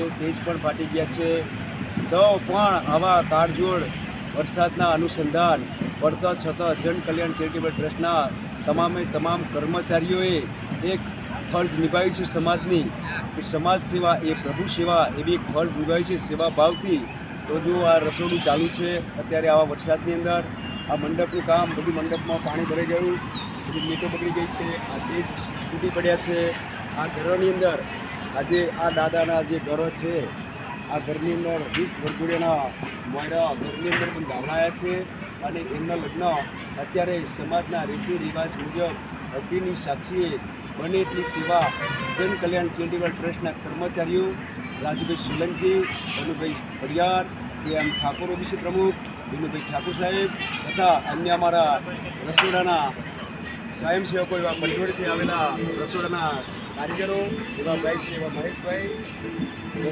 તેજ પણ ફાટી ગયા છે. તો પણ આવા કાળજોડ વરસાદના અનુસંધાન, પડતા છતાં જન કલ્યાણ ચેરિટેબલ ટ્રસ્ટના તમામે તમામ કર્મચારીઓએ એક ફરજ નિભાવી છે સમાજની કે સમાજ સેવા એ પ્રભુ સેવા એવી એક ફરજ નિભાવી છે સેવા ભાવથી. તો જો આ રસોડું ચાલુ છે, અત્યારે આવા વરસાદની અંદર આ મંડપનું કામ બધું મંડપમાં પાણી ભરાઈ ગયું, બધી મીટો બગડી ગઈ છે, આ તેજ તૂટી પડ્યા છે. આ ઘરોની અંદર આજે આ દાદાના જે ઘરો છે, આ ઘરની અંદર વીસ વરઘોડિયાના મોડા ઘરની અંદર પણ ધાવણાયા છે અને એમના લગ્ન અત્યારે સમાજના રીતિ રિવાજ મુજબ અગ્નિની સાક્ષીએ બને એટલી સેવા જન કલ્યાણ ચેરિટેબલ ટ્રસ્ટના કર્મચારીઓ રાજુભાઈ સોલંકી, અનુભાઈ પડિયાર કે એમ ઠાકોર ઓબીસી પ્રમુખ, વિનુભાઈ ઠાકુર સાહેબ તથા અન્ય અમારા રસોડાના સ્વયંસેવકો એવા પંચવડથી આવેલા રસોડાના કારીગરો એવા ભાઈ છે એવા મહેશભાઈ